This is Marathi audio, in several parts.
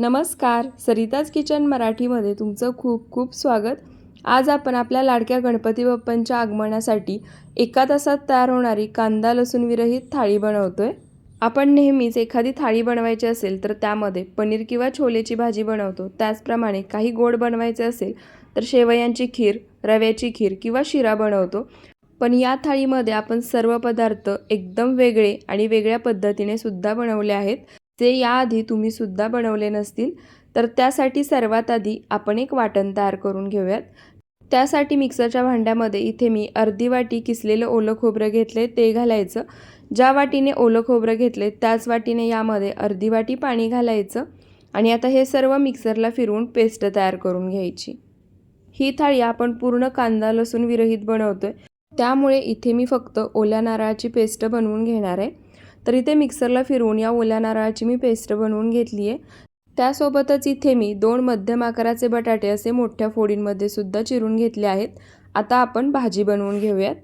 नमस्कार. सरिताज किचन मराठीमध्ये तुमचं खूप खूप स्वागत. आज आपण आपल्या लाडक्या गणपती बाप्पांच्या आगमनासाठी एका तासात तयार होणारी कांदा लसूण विरहित थाळी बनवतोय. आपण नेहमीच एखादी थाळी बनवायची असेल तर त्यामध्ये पनीर किंवा छोलेची भाजी बनवतो. त्याचप्रमाणे काही गोड बनवायचे असेल तर शेवयांची खीर रव्याची खीर किंवा शिरा बनवतो. पण या थाळीमध्ये आपण सर्व पदार्थ एकदम वेगळे आणि वेगळ्या पद्धतीने सुद्धा बनवले आहेत. जे याआधी तुम्ही सुद्धा बनवले नसतील तर त्यासाठी सर्वात आधी आपण एक वाटण तयार करून घेऊयात. त्यासाठी मिक्सरच्या भांड्यामध्ये इथे मी अर्धी वाटी किसलेलं ओलं खोबरं घेतले ते घालायचं. ज्या वाटीने ओलं खोबरं घेतले त्याच वाटीने यामध्ये अर्धी वाटी पाणी घालायचं. आणि आता हे सर्व मिक्सरला फिरवून पेस्ट तयार करून घ्यायची. ही थाळी आपण पूर्ण कांदा लसूण विरहित बनवतो आहे त्यामुळे इथे मी फक्त ओल्या नारळाची पेस्ट बनवून घेणार आहे. तर इथे मिक्सरला फिरवून या ओल्या नारळाची मी पेस्ट बनवून घेतली आहे. त्यासोबतच इथे मी दोन मध्यम आकाराचे बटाटे असे मोठ्या फोडींमध्ये सुद्धा चिरून घेतले आहेत. आता आपण भाजी बनवून घेऊयात.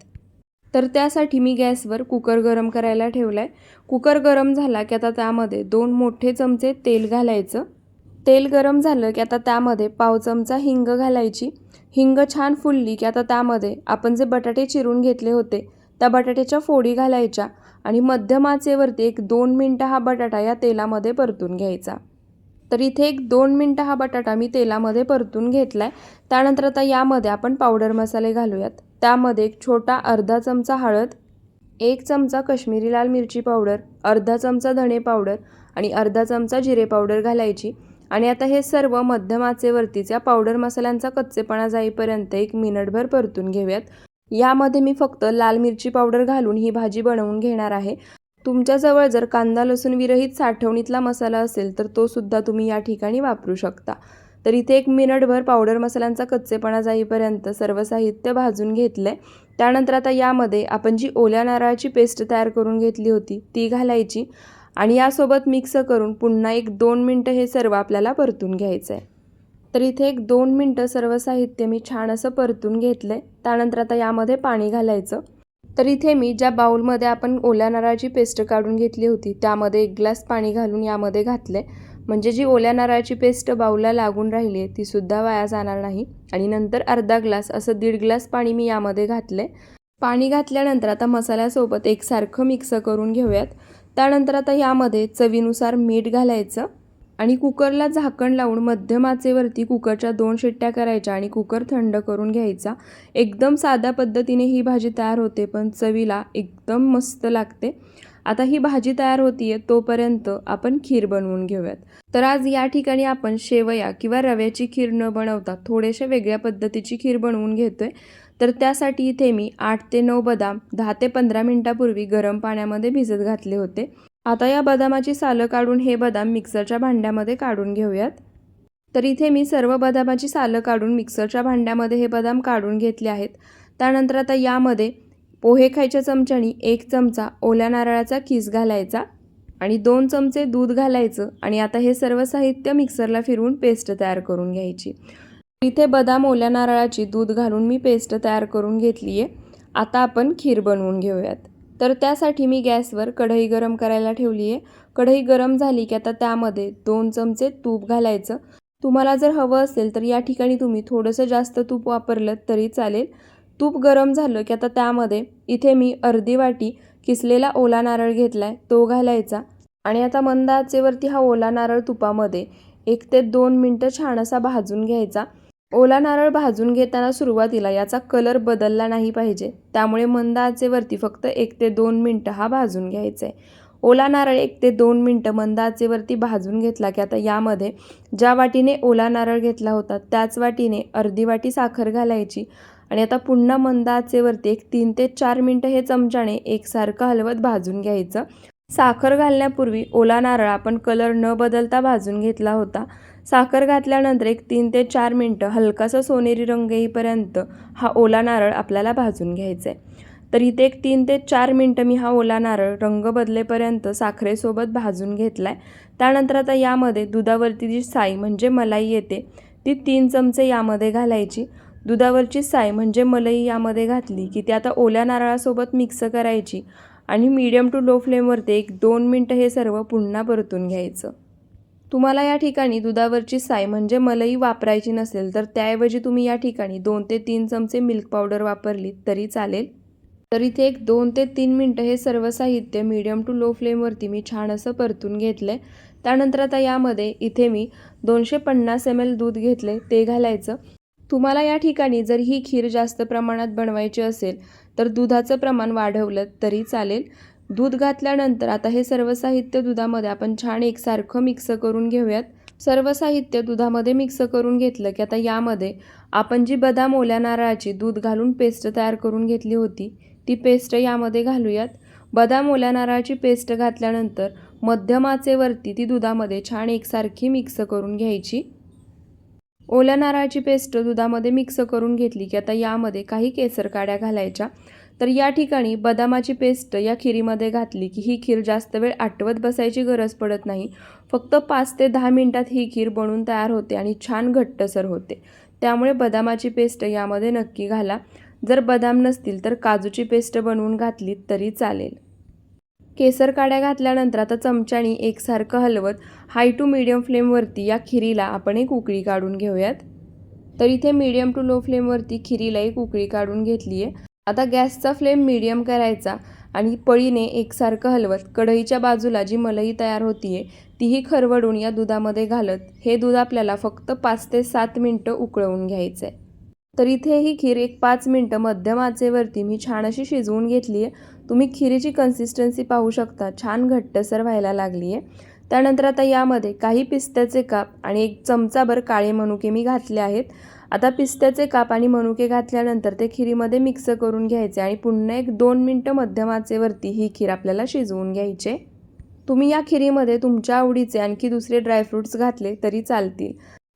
तर त्यासाठी मी गॅसवर कुकर गरम करायला ठेवला आहे कुकर गरम झाला की आता त्यामध्ये दोन मोठे चमचे तेल घालायचं. तेल गरम झालं की आता त्यामध्ये पाव चमचा हिंग घालायची. हिंग छान फुलली की आता त्यामध्ये आपण जे बटाटे चिरून घेतले होते त्या बटाट्याच्या फोडी घालायच्या आणि मध्यम आचेवरती एक दोन मिनटं हा बटाटा या तेलामध्ये परतून घ्यायचा. तर इथे एक दोन मिनटं हा बटाटा मी तेलामध्ये परतून घेतला आहे त्यानंतर आता यामध्ये आपण पावडर मसाले घालूयात. त्यामध्ये एक छोटा अर्धा चमचा हळद एक चमचा कश्मीरी लाल मिरची पावडर अर्धा चमचा धणे पावडर आणि अर्धा चमचा जिरे पावडर घालायची. आणि आता हे सर्व मध्यम आचेवरतीच या पावडर मसाल्यांचा कच्चेपणा जाईपर्यंत एक मिनिटभर परतून घेऊयात. यामध्ये मी फक्त लाल मिरची पावडर घालून ही भाजी बनवून घेणार आहे. तुमच्याजवळ जर कांदा लसूण विरहित साठवणीतला मसाला असेल तर तो सुद्धा तुम्ही या ठिकाणी वापरू शकता. तर इथे एक मिनिटभर पावडर मसाल्यांचा कच्चेपणा जाईपर्यंत सर्व साहित्य भाजून घेतलं आहे त्यानंतर आता यामध्ये आपण जी ओल्या नारळाची पेस्ट तयार करून घेतली होती ती घालायची. आणि यासोबत मिक्स करून पुन्हा एक दोन मिनटं हे सर्व आपल्याला परतून घ्यायचं आहे तर इथे एक दोन मिनटं सर्व साहित्य मी छान असं परतून घेतलं आहे त्यानंतर आता यामध्ये पाणी घालायचं. तर इथे मी ज्या बाऊलमध्ये आपण ओल्या नारळाची पेस्ट काढून घेतली होती त्यामध्ये एक ग्लास पाणी घालून यामध्ये घातले म्हणजे जी ओल्या नारळाची पेस्ट बाऊलला लागून राहिली आहे तीसुद्धा वाया जाणार नाही. आणि नंतर अर्धा ग्लास असं दीड ग्लास पाणी मी यामध्ये घातले पाणी घातल्यानंतर आता मसाल्यासोबत एकसारखं मिक्स करून घेऊयात. त्यानंतर आता यामध्ये चवीनुसार मीठ घालायचं. आणि कुकरला झाकण लावून मध्यम आचेवरती कुकरच्या दोन शिट्ट्या करायच्या आणि कुकर थंड करून घ्यायचा. एकदम साध्या पद्धतीने ही भाजी तयार होते पण चवीला एकदम मस्त लागते. आता ही भाजी तयार होतीये तोपर्यंत आपण खीर बनवून घेऊयात. तर आज या ठिकाणी आपण शेवया किंवा रव्याची खीर न बनवता थोडेसे वेगळ्या पद्धतीची खीर बनवून घेतोय. तर त्यासाठी इथे मी आठ ते नऊ बदाम दहा ते पंधरा मिनटापूर्वी गरम पाण्यामध्ये भिजत घातले होते. आता या बदामाची सालं काढून हे बदाम मिक्सरच्या भांड्यामध्ये काढून घेऊयात. तर इथे मी सर्व बदामाची सालं काढून मिक्सरच्या भांड्यामध्ये हे बदाम काढून घेतले आहेत. त्यानंतर आता यामध्ये पोहे खायच्या चमच्यानी एक चमचा ओल्या नारळाचा किस घालायचा आणि दोन चमचे दूध घालायचं आणि आता हे सर्व साहित्य मिक्सरला फिरवून पेस्ट तयार करून घ्यायची. इथे बदाम ओल्या नारळाची दूध घालून मी पेस्ट तयार करून घेतली आहे आता आपण खीर बनवून घेऊयात. तर त्यासाठी मी गॅसवर कढई गरम करायला ठेवली आहे कढई गरम झाली की आता त्यामध्ये दोन चमचे तूप घालायचं. तुम्हाला जर हवं असेल तर या ठिकाणी तुम्ही थोडंसं जास्त तूप वापरलं तरी चालेल. तूप गरम झालं की आता त्यामध्ये इथे मी अर्धी वाटी किसलेला ओला नारळ घेतला आहे तो घालायचा. आणि आता मंद आचेवरती हा ओला नारळ तुपामध्ये एक ते दोन मिनटं छान असा भाजून घ्यायचा. ओला नारळ भाजून घेताना सुरुवातीला याचा कलर बदलला नाही पाहिजे. त्यामुळे मंद आचेवरती फक्त एक ते दोन मिनटं हा भाजून घ्यायचा आहे ओला नारळ एक ते दोन मिनटं मंद आचेवरती भाजून घेतला की आता यामध्ये ज्या वाटीने ओला नारळ घेतला होता त्याच वाटीने अर्धी वाटी साखर घालायची. आणि आता पुन्हा मंद आचेवरती एक तीन ते चार मिनटं हे चमच्याने एकसारखं हलवत भाजून घ्यायचं. साखर घालण्यापूर्वी ओला नारळ आपण कलर न बदलता भाजून घेतला होता. साखर घातल्यानंतर एक तीन ते चार मिनटं हलकासा सोनेरी रंग येईपर्यंत हा ओला नारळ आपल्याला भाजून घ्यायचा आहे तर इथे एक तीन ते चार मिनटं मी हा ओला नारळ रंग बदलेपर्यंत साखरेसोबत भाजून घेतला आहे त्यानंतर आता यामध्ये दुधावरती जी साई म्हणजे मलाई येते ती तीन चमचे यामध्ये घालायची. दुधावरची साय म्हणजे मलई यामध्ये घातली की ती आता ओल्या नारळासोबत मिक्स करायची आणि मीडियम टू लो फ्लेमवरती एक दोन मिनटं हे सर्व पुन्हा परतून घ्यायचं. तुम्हाला या ठिकाणी दुधावरची साय म्हणजे मलई वापरायची नसेल तर त्याऐवजी तुम्ही या ठिकाणी दोन ते तीन चमचे मिल्क पावडर वापरली तरी चालेल. तर इथे एक दोन ते तीन मिनटं हे सर्व साहित्य मीडियम टू लो फ्लेमवरती मी छान असं परतून घेतलं आहे त्यानंतर आता यामध्ये इथे मी दोनशे पन्नास एम एल दूध घेतले ते घालायचं. तुम्हाला या ठिकाणी जर ही खीर जास्त प्रमाणात बनवायची असेल तर दुधाचं प्रमाण वाढवलं तरी चालेल. दूध घातल्यानंतर आता हे सर्व साहित्य दुधामध्ये आपण छान एकसारखं मिक्स करून घेऊयात. सर्व साहित्य दुधामध्ये मिक्स करून घेतलं की आता यामध्ये आपण जी बदाम ओल्या नारळाची दूध घालून पेस्ट तयार करून घेतली होती ती पेस्ट यामध्ये घालूयात. बदाम ओल्या नारळाची पेस्ट घातल्यानंतर मध्यम आचेवरती ती दुधामध्ये छान एकसारखी मिक्स करून घ्यायची. ओल्या नारळाची पेस्ट दुधामध्ये मिक्स करून घेतली की आता यामध्ये काही केसर काड्या घालायच्या. तर या ठिकाणी बदामाची पेस्ट या खिरीमध्ये घातली की ही खीर जास्त वेळ आटवत बसायची गरज पडत नाही. फक्त पाच ते दहा मिनटात ही खीर बनून तयार होते आणि छान घट्टसर होते. त्यामुळे बदामाची पेस्ट यामध्ये नक्की घाला. जर बदाम नसतील तर काजूची पेस्ट बनवून घातली तरी चालेल. केसर काड्या घातल्यानंतर आता चमच्यानी एकसारखं हलवत हाय टू मिडियम फ्लेमवरती या खिरीला आपण एक उकळी काढून घेऊयात. तर इथे मीडियम टू लो फ्लेमवरती खिरीला एक उकळी काढून घेतली आहे आता गॅसचा फ्लेम मीडियम करायचा आणि पळीने एकसारखं हलवत कढईच्या बाजूला जी मलई तयार होती आहे तीही खरवडून या दुधामध्ये घालत हे दूध आपल्याला फक्त पाच ते सात मिनटं उकळवून घ्यायचं आहे तर इथे ही खीर एक पाच मिनटं मध्यम आचेवरती मी छान अशी शिजवून घेतली आहे तुम्ही खिरीची कन्सिस्टन्सी पाहू शकता छान घट्टसर व्हायला लागली आहे त्यानंतर आता यामध्ये काही पिस्त्याचे काप आणि एक चमचाभर काळे मनुके मी घातले आहेत. आता पिस्त्याचे काप आणि मनुके घातल्यानंतर ते खिरीमध्ये मिक्स करून घ्यायचे आणि पुन्हा एक दोन मिनटं मध्यम आचेवरती ही खीर आपल्याला शिजवून घ्यायचे. तुम्ही या खिरीमध्ये तुमच्या आवडीचे आणखी दुसरे ड्रायफ्रूट्स घातले तरी चालतील.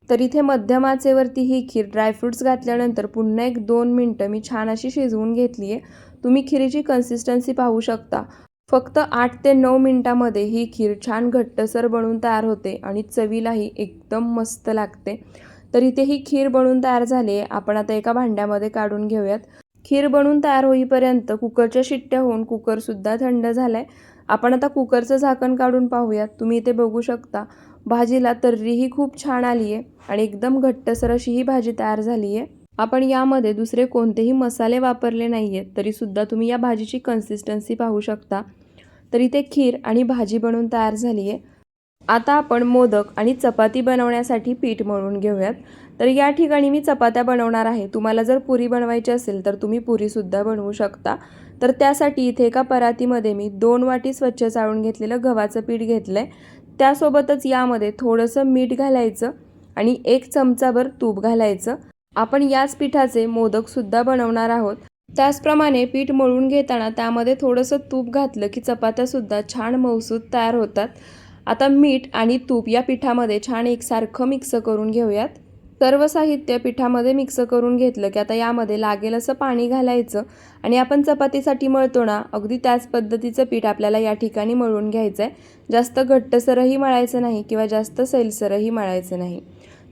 तर इथे मध्यम आचेवरती ही खीर ड्रायफ्रूट्स घातल्यानंतर पुन्हा एक दोन मिनटं मी छान अशी शिजवून घेतली आहे तुम्ही खिरीची कन्सिस्टन्सी पाहू शकता. फक्त आठ ते नऊ मिनटामध्ये ही खीर छान घट्टसर बनून तयार होते आणि चवीलाही एकदम मस्त लागते. तर इथे ही खीर बनून तयार झाली आहे. आपण आता एका भांड्यामध्ये काढून घेऊयात. खीर बनून तयार होईपर्यंत कुकरच्या शिट्ट्या होऊन कुकरसुद्धा थंड झाला आहे आपण आता कुकरचं झाकण काढून पाहूयात. तुम्ही इथे बघू शकता भाजीला तर्रीही खूप छान आली आहे आणि एकदम घट्टसर अशी ही भाजी तयार झाली आहे आपण यामध्ये दुसरे कोणतेही मसाले वापरले नाही आहेत तरीसुद्धा तुम्ही या भाजीची कन्सिस्टन्सी पाहू शकता. तर इथे खीर आणि भाजी बनवून तयार झाली आहे आता आपण मोदक आणि चपाती बनवण्यासाठी पीठ मळून घेऊयात. तर या ठिकाणी मी चपात्या बनवणार आहे. तुम्हाला जर पुरी बनवायची असेल तर तुम्ही पुरीसुद्धा बनवू शकता. तर त्यासाठी इथे एका परातीमध्ये मी दोन वाटी स्वच्छ चाळून घेतलेलं गव्हाचं पीठ घेतलं आहे त्यासोबतच यामध्ये थोडंसं मीठ घालायचं आणि एक चमचाभर तूप घालायचं. आपण याच पिठाचे मोदकसुद्धा बनवणार आहोत. त्याचप्रमाणे पीठ मळून घेताना त्यामध्ये थोडंसं तूप घातलं की चपात्यासुद्धा छान मौसूद तयार होतात. आता मीठ आणि तूप या पिठामध्ये छान एकसारखं मिक्स करून घेऊयात. सर्व साहित्य पिठामध्ये मिक्स करून घेतलं की आता यामध्ये लागेल असं पाणी घालायचं आणि आपण चपातीसाठी मळतो ना अगदी त्याच पद्धतीचं पीठ आपल्याला या ठिकाणी मळून घ्यायचं आहे जास्त घट्टसरही मळायचं नाही किंवा जास्त सैलसरही मळायचं नाही.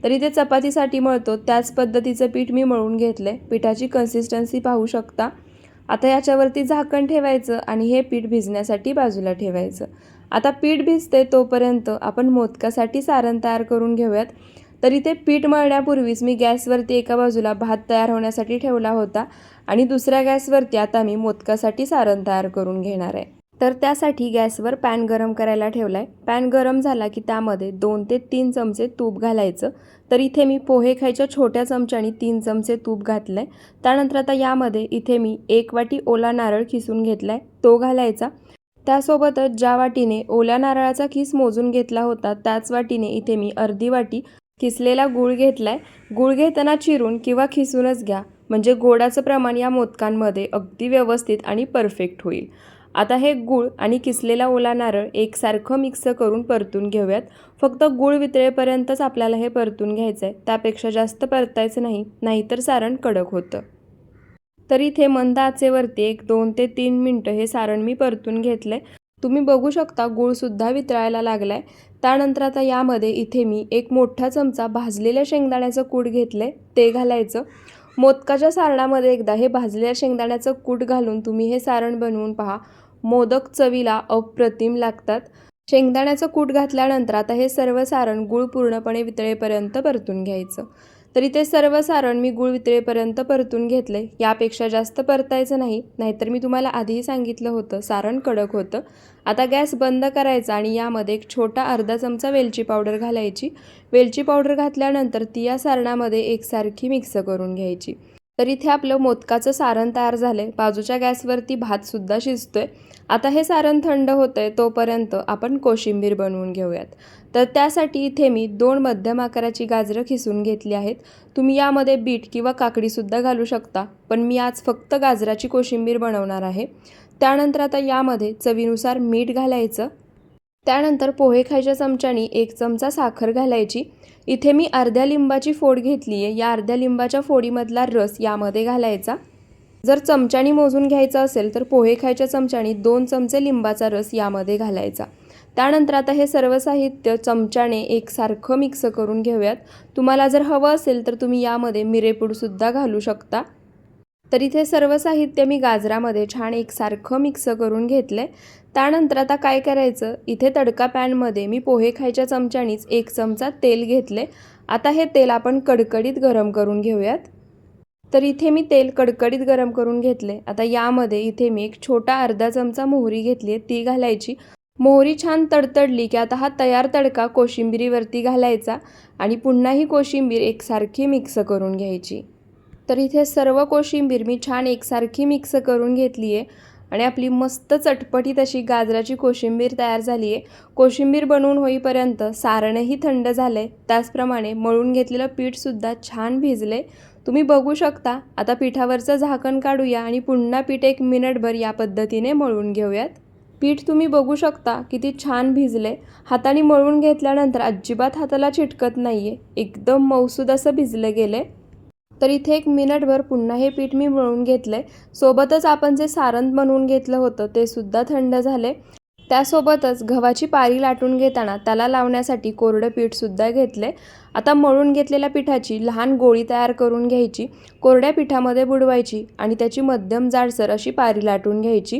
तर इथे चपातीसाठी मळतो त्याच पद्धतीचं पीठ मी मळून घेतलं आहे पिठाची कन्सिस्टन्सी पाहू शकता. आता याच्यावरती झाकण ठेवायचं आणि हे पीठ भिजण्यासाठी बाजूला ठेवायचं. आता पीठ भिजते तोपर्यंत आपण मोदकासाठी सारण तयार करून घेऊयात. तर इथे पीठ मळण्यापूर्वीच मी गॅसवरती एका बाजूला भात तयार होण्यासाठी ठेवला होता आणि दुसऱ्या गॅसवरती आता मी मोदकासाठी सारण तयार करून घेणार आहे. तर त्यासाठी गॅसवर पॅन गरम करायला ठेवला आहे पॅन गरम झाला की त्यामध्ये दोन ते तीन चमचे तूप घालायचं. तर इथे मी पोहे खायच्या छोट्या चमच्याने तीन चमचे तूप घातलं आहे त्यानंतर आता यामध्ये इथे मी एक वाटी ओला नारळ खिसून घेतला आहे तो घालायचा. त्यासोबतच ज्या वाटीने ओल्या नारळाचा खिस मोजून घेतला होता त्याच वाटीने इथे मी अर्धी वाटी किसलेला गूळ घेतला आहे गूळ घेताना चिरून किंवा खिसूनच घ्या. म्हणजे गोडाचं प्रमाण या मोदकांमध्ये अगदी व्यवस्थित आणि परफेक्ट होईल. आता हे गूळ आणि किसलेला ओला नारळ एकसारखं मिक्स करून परतून घेऊयात. फक्त गूळ वितळेपर्यंतच आपल्याला हे परतून घ्यायचं आहे त्यापेक्षा जास्त परतायचं नाही नाहीतर सारण कडक होतं. तर इथे मंद आचेवरती एक दोन ते तीन मिनटं हे सारण मी परतून घेतलं आहे तुम्ही बघू शकता गूळसुद्धा वितळायला लागला आहे त्यानंतर आता यामध्ये इथे मी एक मोठा चमचा भाजलेल्या शेंगदाण्याचं कूट घेतलं आहे ते घालायचं. मोदकाच्या सारणामध्ये एकदा हे भाजलेल्या शेंगदाण्याचं कूट घालून तुम्ही हे सारण बनवून पहा. मोदक चवीला अप्रतिम लागतात. शेंगदाण्याचं कूट घातल्यानंतर आता हे सर्व सारण गूळ पूर्णपणे वितळेपर्यंत परतून घ्यायचं. तरी ते सर्व सारण मी गूळ वितळेपर्यंत परतून घेतले यापेक्षा जास्त परतायचं नाही नाहीतर मी तुम्हाला आधीही सांगितलं होतं सारण कडक होतं. आता गॅस बंद करायचा आणि यामध्ये एक छोटा अर्धा चमचा वेलची पावडर घालायची. वेलची पावडर घातल्यानंतर ती या सारणामध्ये एकसारखी मिक्स करून घ्यायची. तर इथे आपलं मोदकाचं सारण तयार झालं आहे बाजूच्या गॅसवरती भातसुद्धा शिजतो आहे आता हे सारण थंड होतं आहे तोपर्यंत आपण कोशिंबीर बनवून घेऊयात. तर त्यासाठी इथे मी दोन मध्यम आकाराची गाजरं खिसून घेतली आहेत. तुम्ही यामध्ये बीट किंवा काकडीसुद्धा घालू शकता पण मी आज फक्त गाजराची कोशिंबीर बनवणार आहे. त्यानंतर आता यामध्ये चवीनुसार मीठ घालायचं. त्यानंतर पोहे खायच्या चमच्यानी एक चमचा साखर घालायची. इथे मी अर्ध्या लिंबाची फोड घेतली आहे या अर्ध्या लिंबाच्या फोडीमधला रस यामध्ये घालायचा. जर चमच्यानी मोजून घ्यायचं असेल तर पोहे खायच्या चमच्यानी दोन चमचे लिंबाचा रस यामध्ये घालायचा. त्यानंतर आता हे सर्व साहित्य चमच्याने एकसारखं मिक्स करून घेऊयात. तुम्हाला जर हवं असेल तर तुम्ही यामध्ये मिरेपूडसुद्धा घालू शकता. तर इथे सर्व साहित्य मी गाजरामध्ये छान एकसारखं मिक्स करून घेतलं आहे त्यानंतर आता काय करायचं? इथे तडका पॅनमध्ये मी पोहे खायच्या चमच्यानीच एक चमचा तेल घेतले. आता हे तेल आपण कडकडीत गरम करून घेऊयात. तर इथे मी तेल कडकडीत गरम करून घेतले. आता यामध्ये इथे मी एक छोटा अर्धा चमचा मोहरी घेतली आहे ती घालायची. मोहरी छान तडतडली की आता हा तयार तडका कोशिंबिरीवरती घालायचा आणि पुन्हा ही कोशिंबीर एकसारखी मिक्स करून घ्यायची. तर इथे सर्व कोशिंबीर मी छान एकसारखी मिक्स करून घेतली आहे. आणि आपली मस्त चटपटीत अशी गाजराची कोशिंबीर तयार झाली आहे कोशिंबीर बनवून होईपर्यंत सारणही थंड झालं आहे त्याचप्रमाणे मळून घेतलेलं पीठसुद्धा छान भिजले तुम्ही बघू शकता. आता पिठावरचं झाकण काढूया आणि पुन्हा पीठ एक मिनिटभर या पद्धतीने मळून घेऊयात. पीठ तुम्ही बघू शकता किती छान भिजले हाताने मळून घेतल्यानंतर अजिबात हाताला चिटकत नाही आहे एकदम मौसूद असं भिजलं गेलं आहे तर इथे एक मिनिटभर पुन्हा हे पीठ मी मळून घेतलं आहे सोबतच आपण जे सारण बनवून घेतलं होतं ते सुद्धा थंड झाले त्यासोबतच गव्हाची पारी लाटून घेताना त्याला लावण्यासाठी कोरडं पीठसुद्धा घेतले आता मळून घेतलेल्या पिठाची लहान गोळी तयार करून घ्यायची कोरड्या पिठामध्ये बुडवायची आणि त्याची मध्यम जाडसर अशी पारी लाटून घ्यायची.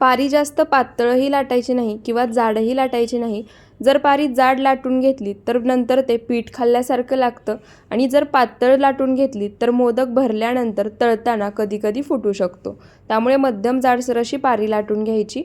पारी जास्त पातळही लाटायची नाही किंवा जाडही लाटायची नाही जर पारी जाड लाटून घेतली तर नंतर ते पीठ खाल्ल्यासारखं लागतं. आणि जर पातळ लाटून घेतली तर मोदक भरल्यानंतर तळताना कधीकधी फुटू शकतो. त्यामुळे मध्यम जाडसर अशी पारी लाटून घ्यायची.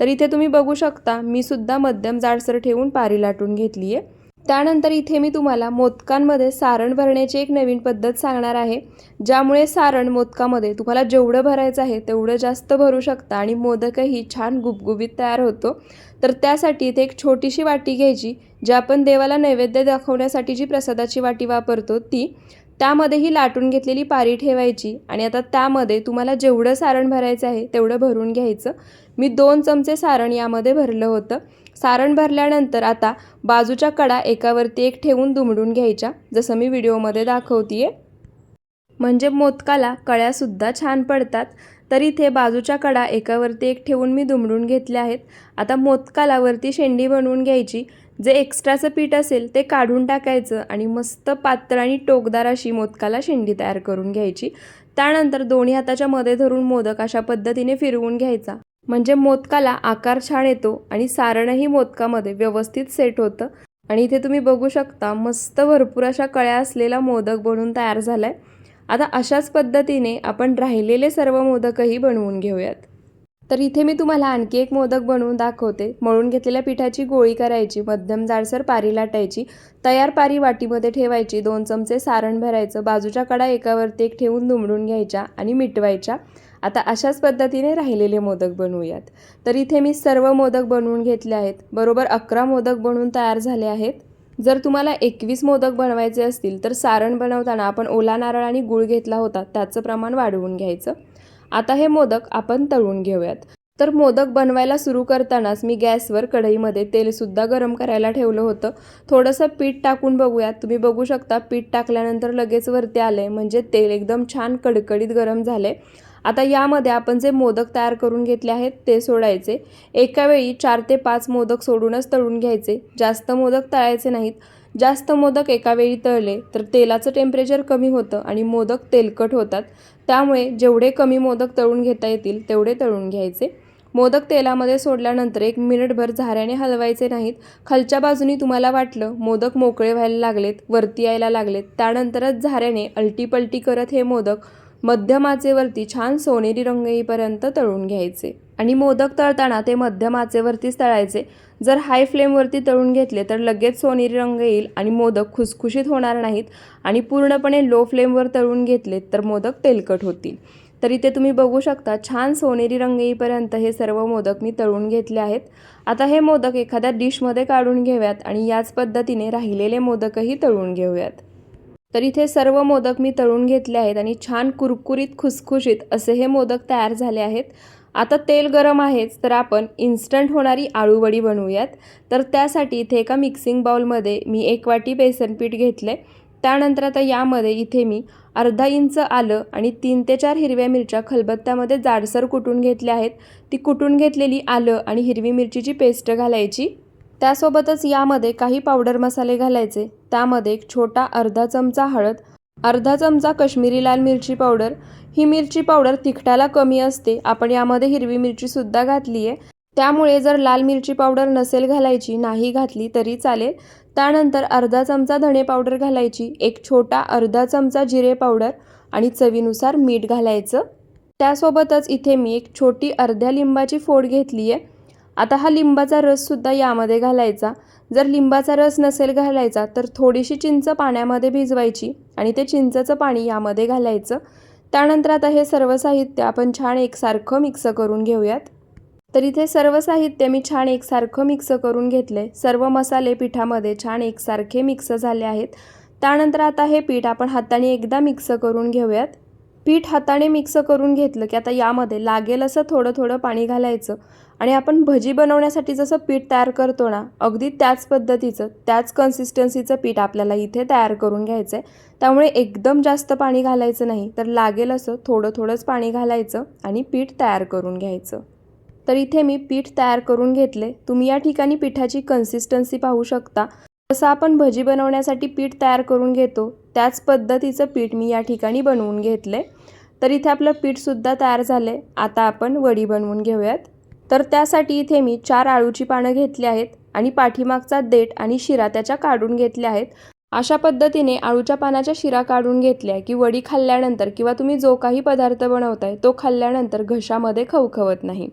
तर इथे तुम्ही बघू शकता मी सुद्धा मध्यम जाडसर ठेवून पारी लाटून घेतली आहे त्यानंतर इथे मी तुम्हाला मोदकांमध्ये सारण भरण्याची एक नवीन पद्धत सांगणार आहे ज्यामुळे सारण मोदकामध्ये तुम्हाला जेवढं भरायचं आहे तेवढं जास्त भरू शकता आणि मोदकही छान गुबगुबीत तयार होतो. तर त्यासाठी इथे एक छोटीशी वाटी घ्यायची जी आपण देवाला नैवेद्य दाखवण्यासाठी जी प्रसादाची वाटी वापरतो ती त्यामध्ये ही लाटून घेतलेली पारी ठेवायची आणि आता त्यामध्ये तुम्हाला जेवढं सारण भरायचं आहे तेवढं भरून घ्यायचं. मी दोन चमचे सारण यामध्ये भरलं होतं. सारण भरल्यानंतर आता बाजूच्या कडा एकावरती एक ठेवून दुमडून घ्यायच्या जसं मी व्हिडिओमध्ये दाखवते म्हणजे मोदकाला कळ्यासुद्धा छान पडतात. तर इथे बाजूच्या कडा एकावरती एक ठेवून मी दुमडून घेतल्या आहेत. आता मोदकाला वरती शेंडी बनवून घ्यायची. जे एक्स्ट्राचं पीठ असेल ते काढून टाकायचं आणि मस्त पातळ आणि टोकदार अशी मोदकाला शेंडी तयार करून घ्यायची. त्यानंतर दोन्ही हाताच्या मध्ये धरून मोदक अशा पद्धतीने फिरवून घ्यायचा. म्हणजे मोदकाला आकार छान येतो आणि सारणही मोदकामध्ये व्यवस्थित सेट होतं. आणि इथे तुम्ही बघू शकता मस्त भरपूर अशा कळ्या असलेला मोदक बनवून तयार झाला आहे आता अशाच पद्धतीने आपण राहिलेले सर्व मोदकही बनवून घेऊयात. तर इथे मी तुम्हाला आणखी एक मोदक बनवून दाखवते. मळून घेतलेल्या पिठाची गोळी करायची मध्यम जाडसर पारी लाटायची तयार पारी वाटीमध्ये ठेवायची दोन चमचे सारण भरायचं बाजूच्या कडा एकावरती एक ठेवून दुमडून घ्यायच्या आणि मिटवायच्या. आता अशाच पद्धतीने राहिलेले मोदक बनवूयात. तर इथे मी सर्व मोदक बनवून घेतले आहेत. बरोबर अकरा मोदक बनवून तयार झाले आहेत. जर तुम्हाला एकवीस मोदक बनवायचे असतील तर सारण बनवताना आपण ओला नारळ आणि गूळ घेतला होता त्याचं प्रमाण वाढवून घ्यायचं. आता हे मोदक आपण तळून घेऊयात. तर मोदक बनवायला सुरू करतानाच मी गॅसवर कढईमध्ये तेलसुद्धा गरम करायला ठेवलं होतं. थोडंसं पीठ टाकून बघूयात. तुम्ही बघू शकता पीठ टाकल्यानंतर लगेच वरती आलं म्हणजे तेल एकदम छान कडकडीत गरम झाले आता यामध्ये आपण जे मोदक तयार करून घेतले आहेत ते सोडायचे. एका वेळी चार ते पाच मोदक सोडूनच तळून घ्यायचे. जास्त मोदक तळायचे नाहीत. जास्त मोदक एका वेळी तळले तर तेलाचं टेम्परेचर कमी होतं आणि मोदक तेलकट होतात. त्यामुळे जेवढे कमी मोदक तळून घेता येतील तेवढे तळून घ्यायचे. मोदक तेलामध्ये सोडल्यानंतर एक मिनिटभर झाऱ्याने हलवायचे नाहीत. खालच्या बाजूनी तुम्हाला वाटलं मोदक मोकळे व्हायला लागलेत वरती यायला लागलेत. त्यानंतरच झाऱ्याने अलटीपलटी करत हे मोदक मध्यम आचेवरती छान सोनेरी रंग येईपर्यंत तळून घ्यायचे. आणि मोदक तळताना ते मध्यम आचेवरतीच तळायचे. जर हाय फ्लेमवरती तळून घेतले तर लगेच सोनेरी रंग येईल आणि मोदक खुसखुशीत होणार नाहीत. आणि पूर्णपणे लो फ्लेमवर तळून घेतलेत तर मोदक तेलकट होतील. तर इथे तुम्ही बघू शकता छान सोनेरी रंग येईपर्यंत हे सर्व मोदक मी तळून घेतले आहेत. आता हे मोदक एखाद्या डिशमध्ये काढून घेऊयात आणि याच पद्धतीने राहिलेले मोदकही तळून घेऊयात. तर इथे सर्व मोदक मी तळून घेतले आहेत आणि छान कुरकुरीत खुसखुशीत असे हे मोदक तयार झाले आहेत. आता तेल गरम आहेच तर आपण इन्स्टंट होणारी आळूवडी बनवूयात. तर त्यासाठी इथे एका मिक्सिंग बाउलमध्ये मी एक वाटी बेसन पीठ घेतले त्यानंतर आता यामध्ये इथे मी अर्धा इंच आलं आणि तीन ते चार हिरव्या मिरच्या खलबत्त्यामध्ये जाडसर कुटून घेतल्या आहेत. ती कुटून घेतलेली आलं आणि हिरवी मिरचीची पेस्ट घालायची. त्यासोबतच यामध्ये काही पावडर मसाले घालायचे. त्यामध्ये एक छोटा अर्धा चमचा हळद अर्धा चमचा कश्मीरी लाल मिरची पावडर ही मिरची पावडर तिखटाला कमी असते. आपण यामध्ये हिरवी मिरचीसुद्धा घातली आहे त्यामुळे जर लाल मिरची पावडर नसेल घालायची नाही घातली तरी चालेल. त्यानंतर अर्धा चमचा धणे पावडर घालायची एक छोटा अर्धा चमचा जिरे पावडर आणि चवीनुसार मीठ घालायचं. त्यासोबतच इथे मी एक छोटी अर्ध्या लिंबाची फोड घेतली आहे आता हा लिंबाचा रससुद्धा यामध्ये घालायचा. जर लिंबाचा रस नसेल घालायचा तर थोडीशी चिंच पाण्यामध्ये भिजवायची आणि ते चिंचचं पाणी यामध्ये घालायचं. त्यानंतर आता हे सर्व साहित्य आपण छान एकसारखं मिक्स करून घेऊयात. तर इथे सर्व साहित्य मी छान एकसारखं मिक्स करून घेतले सर्व मसाले पिठामध्ये छान एकसारखे मिक्स झाले आहेत. त्यानंतर आता हे पीठ आपण हाताने एकदा मिक्स करून घेऊयात. पीठ हाताने मिक्स करून घेतलं की आता यामध्ये लागेल असं थोडं थोडं पाणी घालायचं. आणि आपण भजी बनवण्यासाठी जसं पीठ तयार करतो ना अगदी त्याच पद्धतीचं त्याच कन्सिस्टन्सीचं पीठ आपल्याला इथे तयार करून घ्यायचं आहे त्यामुळे एकदम जास्त पाणी घालायचं नाही तर लागेल असं थोडं थोडंच पाणी घालायचं आणि पीठ तयार करून घ्यायचं. तर इथे मी पीठ तयार करून घेतले. तुम्ही या ठिकाणी पिठाची कन्सिस्टन्सी पाहू शकता. जसं आपण भजी बनवण्यासाठी पीठ तयार करून घेतो त्याच पद्धतीचं पीठ मी या ठिकाणी बनवून घेतलं आहे तर इथे आपलं पीठसुद्धा तयार झालं आता आपण वडी बनवून घेऊयात. तर त्यासाठी इथे मी चार आळूची पानं घेतली आहेत आणि पाठीमागचा देठ आणि शिरा त्याच्या काढून घेतल्या आहेत. अशा पद्धतीने आळूच्या पानाच्या शिरा काढून घेतल्या की वडी खाल्ल्यानंतर किंवा तुम्ही जो काही पदार्थ बनवताय तो खाल्ल्यानंतर घशामध्ये खवखवत नाही.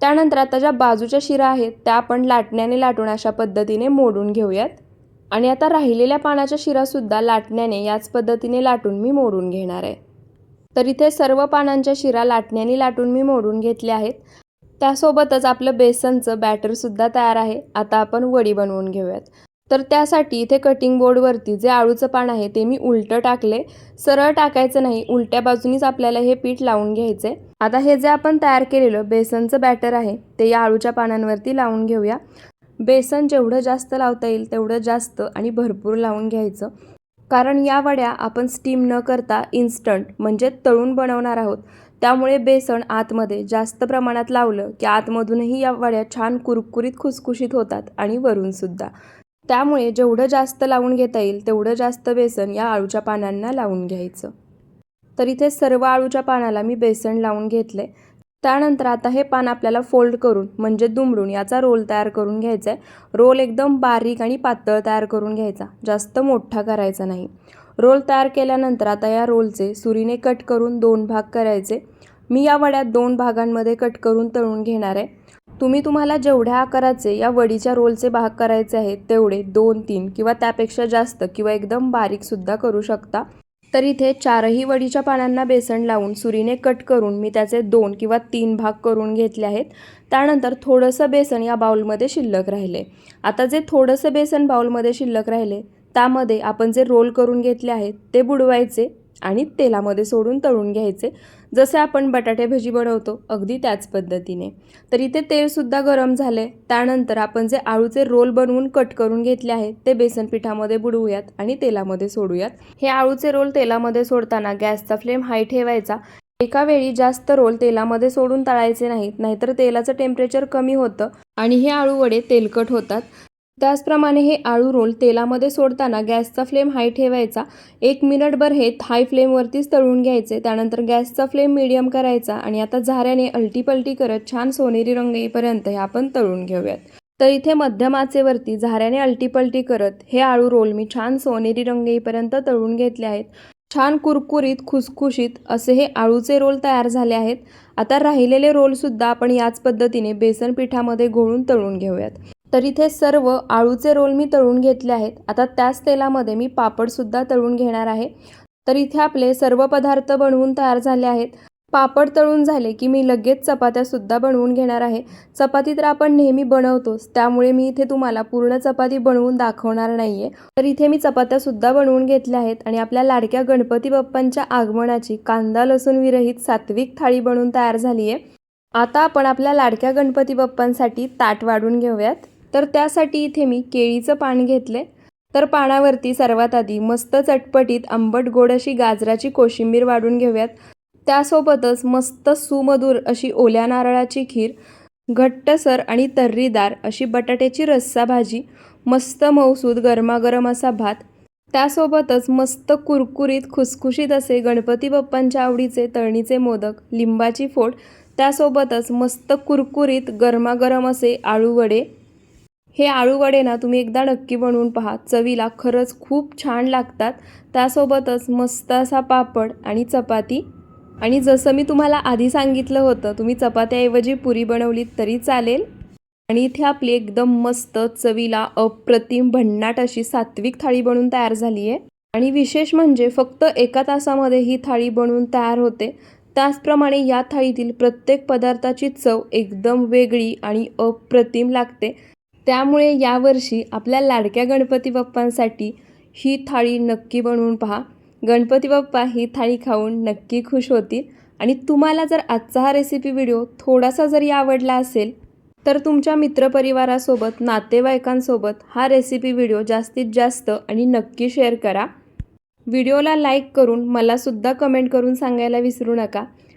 त्यानंतर आता ज्या बाजूच्या शिरा आहेत त्या आपण लाटण्याने लाटून अशा पद्धतीने मोडून घेऊयात. आणि आता राहिलेल्या पानाच्या शिरासुद्धा लाटण्याने याच पद्धतीने लाटून मी मोडून घेणार आहे. तर इथे सर्व पानांच्या शिरा लाटण्याने लाटून मी मोडून घेतल्या आहेत. त्यासोबतच आपलं बेसनचं बॅटरसुद्धा तयार आहे. आता आपण वडी बनवून घेऊयात. तर त्यासाठी इथे कटिंग बोर्डवरती जे आळूचं पान आहे ते मी उलटं टाकले. सरळ टाकायचं नाही उलट्या बाजूनीच आपल्याला हे पीठ लावून घ्यायचे आता हे जे आपण तयार केलेलं बेसनचं बॅटर आहे ते या आळूच्या पानांवरती लावून घेऊया. बेसन जेवढं जास्त लावता येईल तेवढं जास्त आणि भरपूर लावून घ्यायचं. कारण या वड्या आपण स्टीम न करता इन्स्टंट म्हणजे तळून बनवणार आहोत. त्यामुळे बेसन आतमध्ये जास्त प्रमाणात लावलं की आतमधूनही या वड्या छान कुरकुरीत खुसखुशीत होतात आणि वरूनसुद्धा त्यामुळे जेवढं जास्त लावून घेता येईल तेवढं जास्त बेसन या आळूच्या पानांना लावून घ्यायचं. तर इथे सर्व आळूच्या पानाला मी बेसन लावून घेतले त्यानंतर आता हे पान आपल्याला फोल्ड करून म्हणजे दुमडून याचा रोल तयार करून घ्यायचा आहे. रोल एकदम बारीक आणि पातळ तयार करून घ्यायचा जास्त मोठा करायचा नाही. रोल तयार केल्यानंतर आता या रोलचे सुरीने कट करून दोन भाग करायचे. मी या वड्यात दोन भागांमध्ये कट करून तळून घेणार आहे. तुम्ही तुम्हाला जेवढ्या आकाराचे या वडीच्या रोलचे भाग करायचे आहेत तेवढे दोन तीन किंवा त्यापेक्षा जास्त किंवा एकदम बारीकसुद्धा करू शकता. तर इथे चारही वडीच्या पानांना बेसन लावून सुरीने कट करून मी त्याचे दोन किंवा तीन भाग करून घेतले आहेत. त्यानंतर थोडंसं बेसन या बाउलमध्ये शिल्लक राहिले. आता जे थोडंसं बेसन बाउलमध्ये शिल्लक राहिले त्यामध्ये आपण जे रोल करून घेतले आहेत ते बुडवायचे. आणि तेलामध्ये सोडून तळून घ्यायचे. जसे आपण बटाटे भजी बनवतो अगदी त्याच पद्धतीने. तर इथे तेलसुद्धा गरम झाले. त्यानंतर आपण जे आळूचे रोल बनवून कट करून घेतले आहेत ते बेसन पिठामध्ये बुडवूयात आणि तेलामध्ये सोडूयात. हे आळूचे रोल तेलामध्ये सोडताना गॅसचा फ्लेम हाय ठेवायचा. एका वेळी जास्त रोल तेलामध्ये सोडून तळायचे नाहीत नाहीतर तेलाचं टेम्परेचर कमी होतं आणि हे आळू वडे तेलकट होतात. त्याचप्रमाणे हे आळू रोल तेलामध्ये सोडताना गॅसचा फ्लेम हाय ठेवायचा. एक मिनिटभर हे हाय फ्लेमवरतीच तळून घ्यायचे. त्यानंतर गॅसचा फ्लेम मिडियम करायचा आणि आता झाऱ्याने अलटीपलटी करत छान सोनेरी रंग येईपर्यंत हे आपण तळून घेऊयात. तर इथे मध्यम आचेवरती झाऱ्याने अलटीपलटी करत हे आळू रोल मी छान सोनेरी रंग येईपर्यंत तळून घेतले आहेत. छान कुरकुरीत खुसखुशीत असे हे आळूचे रोल तयार झाले आहेत. आता राहिलेले रोलसुद्धा आपण याच पद्धतीने बेसन पिठामध्ये घोळून तळून घेऊयात. तर इथे सर्व आळूचे रोल मी तळून घेतले आहेत. आता त्याच तेलामध्ये मी पापडसुद्धा तळून घेणार आहे. तर इथे आपले सर्व पदार्थ बनवून तयार झाले आहेत. पापड तळून झाले की मी लगेच चपात्यासुद्धा बनवून घेणार आहे. चपाती तर आपण नेहमी बनवतोच. त्यामुळे मी इथे तुम्हाला पूर्ण चपाती बनवून दाखवणार नाही आहे तर इथे मी चपात्यासुद्धा बनवून घेतल्या आहेत आणि आपल्या लाडक्या गणपती बाप्पांच्या आगमनाची कांदा लसूण विरहित सात्विक थाळी बनवून तयार झाली आहे आता आपण आपल्या लाडक्या गणपती बाप्पांसाठी ताट वाढून घेऊयात. तर त्यासाठी इथे मी केळीचं पान घेतले तर पानावरती सर्वात आधी मस्त चटपटीत आंबट गोड अशी गाजराची कोशिंबीर वाढून घेऊयात. त्यासोबतच मस्त सुमधुर अशी ओल्या नारळाची खीर घट्टसर आणि तर्रीदार अशी बटाट्याची रस्सा भाजी मस्त मौसूद गरमागरम असा भात. त्यासोबतच मस्त कुरकुरीत खुसखुशीत असे गणपती बाप्पांच्या आवडीचे तळणीचे मोदक लिंबाची फोड त्यासोबतच मस्त कुरकुरीत गरमागरम असे आळूवडे हे आळूवडे ना तुम्ही एकदा नक्की बनवून पहा. चवीला खरंच खूप छान लागतात. त्यासोबतच मस्त असा पापड आणि चपाती. आणि जसं मी तुम्हाला आधी सांगितलं होतं तुम्ही चपात्याऐवजी पुरी बनवलीत तरी चालेल. आणि इथे आपली एकदम मस्त चवीला अप्रतिम भन्नाट अशी सात्विक थाळी बनवून तयार झाली आहे आणि विशेष म्हणजे फक्त एका तासामध्ये ही थाळी बनवून तयार होते. त्याचप्रमाणे या थाळीतील प्रत्येक पदार्थाची चव एकदम वेगळी आणि अप्रतिम लागते. त्यामुळे यावर्षी आपल्या लाडक्या गणपती बाप्पांसाठी ही थाळी नक्की बनवून पहा. गणपती बाप्पा ही थाळी खाऊन नक्की खुश होतील. आणि तुम्हाला जर आजचा हा रेसिपी व्हिडिओ थोडासा जरी आवडला असेल तर तुमच्या मित्रपरिवारासोबत नातेवाईकांसोबत हा रेसिपी व्हिडिओ जास्तीत जास्त आणि नक्की शेअर करा. व्हिडिओला लाईक करून मलासुद्धा कमेंट करून सांगायला विसरू नका.